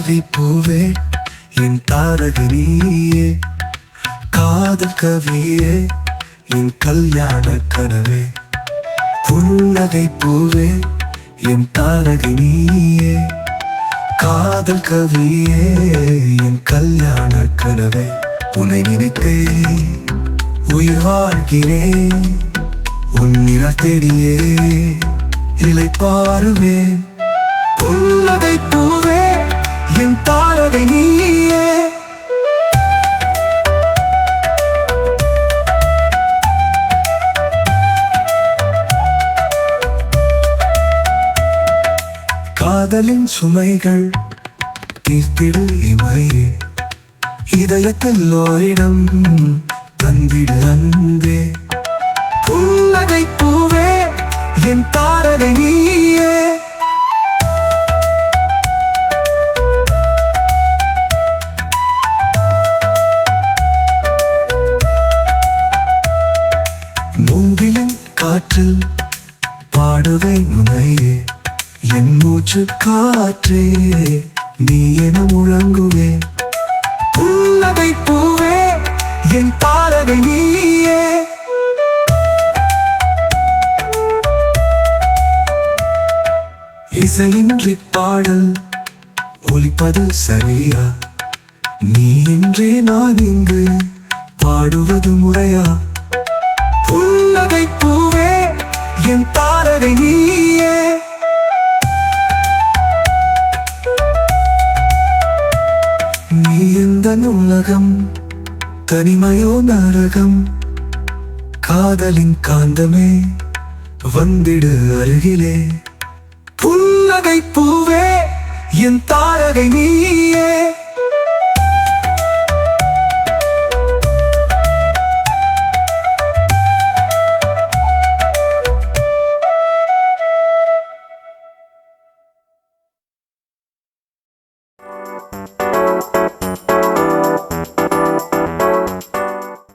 புன்னகை பூவே என் தாரகனியே காதல் கவியே என் கல்யாண கனவே. புன்னகை பூவே என் தாரகனியே காதல் கவியே என் கல்யாண கனவே. உன்னை நினைத்தே உயிர் வாழ்கிறேன் உன் நிறத்தெரியே இலை பாருவேன் புன்னகை பூவே என் தாரகை நீயே. காதலின் சுமைகள் தீர்த்திடு இமையே. இதயத்தில் ஓரிடம் தந்திடு மூங்கிலின் காற்றில் பாடுவை முனையே என் மூச்சு காற்றே நீ என முழங்குவே. புல்லவை பூவே என் தாரகை நீயே. இசையின்றி பாடல் ஒலிப்பது சரியா? நீ என்றே நான் இங்கு பாடுவது முறையா? புன்னகை பூவே என் தாரரை நீயே. நீ இந்த உலகம் தனிமையோ நரகம் காதலின் காந்தமே வந்திடு அருகிலே. புன்னகை பூவே